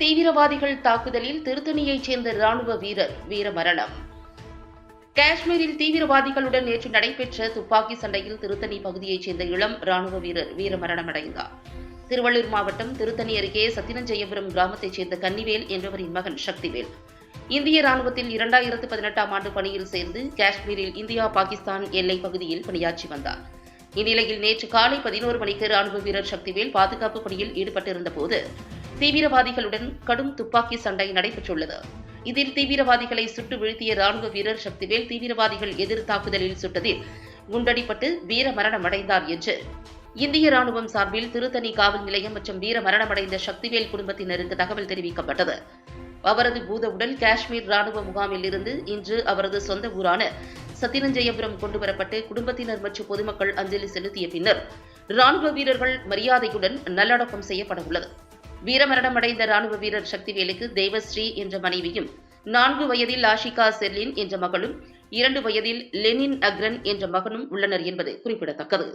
தீவிரவாதிகள் தாக்குதலில் திருத்தணியைச் சேர்ந்த ராணுவ வீரர் வீரமரணம் காஷ்மீரில் தீவிரவாதிகளுடன் நேற்று நடைபெற்ற துப்பாக்கி சண்டையில் திருத்தணி பகுதியைச் சேர்ந்த இளம் ராணுவ வீரர் வீரமரணமடைந்தார் திருவள்ளூர் மாவட்டம் திருத்தணி அருகே சத்தினஞ்செயபுரம் கிராமத்தைச் சேர்ந்த கன்னிவேல் என்பவரின் மகன் சக்திவேல். இந்திய ராணுவத்தில் இரண்டாயிரத்து பதினெட்டாம் ஆண்டு பணியில் சேர்ந்து காஷ்மீரில் இந்தியா பாகிஸ்தான் எல்லைப் பகுதியில் பணியாற்றி வந்தார். இந்நிலையில் நேற்று காலை பதினோரு மணிக்கு ராணுவ வீரர் சக்திவேல் பாதுகாப்பு பணியில் ஈடுபட்டிருந்த போது தீவிரவாதிகளுடன் கடும் துப்பாக்கி சண்டை நடைபெற்றுள்ளது. இதில் தீவிரவாதிகளை சுட்டு வீழ்த்திய ராணுவ வீரர் சக்திவேல் தீவிரவாதிகள் எதிர் தாக்குதலில் சுட்டதில் குண்டடிப்பட்டு வீர மரணமடைந்தார் என்று. இந்திய ராணுவம் சார்பில் திருத்தணி காவல் நிலையம் மற்றும் வீர மரணமடைந்த சக்திவேல் குடும்பத்தினருக்கு தகவல் தெரிவிக்கப்பட்டது. அவரது பூத உடல் காஷ்மீர் ராணுவ முகாமில் இருந்து இன்று அவரது சொந்த ஊரான சத்திரஞ்சயபுரம் கொண்டுவரப்பட்டு குடும்பத்தினர் மற்றும் பொதுமக்கள் அஞ்சலி செலுத்திய பின்னர் ராணுவ வீரர்கள் மரியாதையுடன் நல்லடக்கம் செய்யப்பட உள்ளது வீரமரணமடைந்த ராணுவ வீரர் சக்திவேலுக்கு தேவஸ்ரீ என்ற மனைவியும் நான்கு வயதில் ஆஷிகா செர்லின் என்ற மகளும் இரண்டு வயதில் லெனின் அக்ரன் என்ற மகனும் உள்ளனர் என்பது குறிப்பிடத்தக்கது.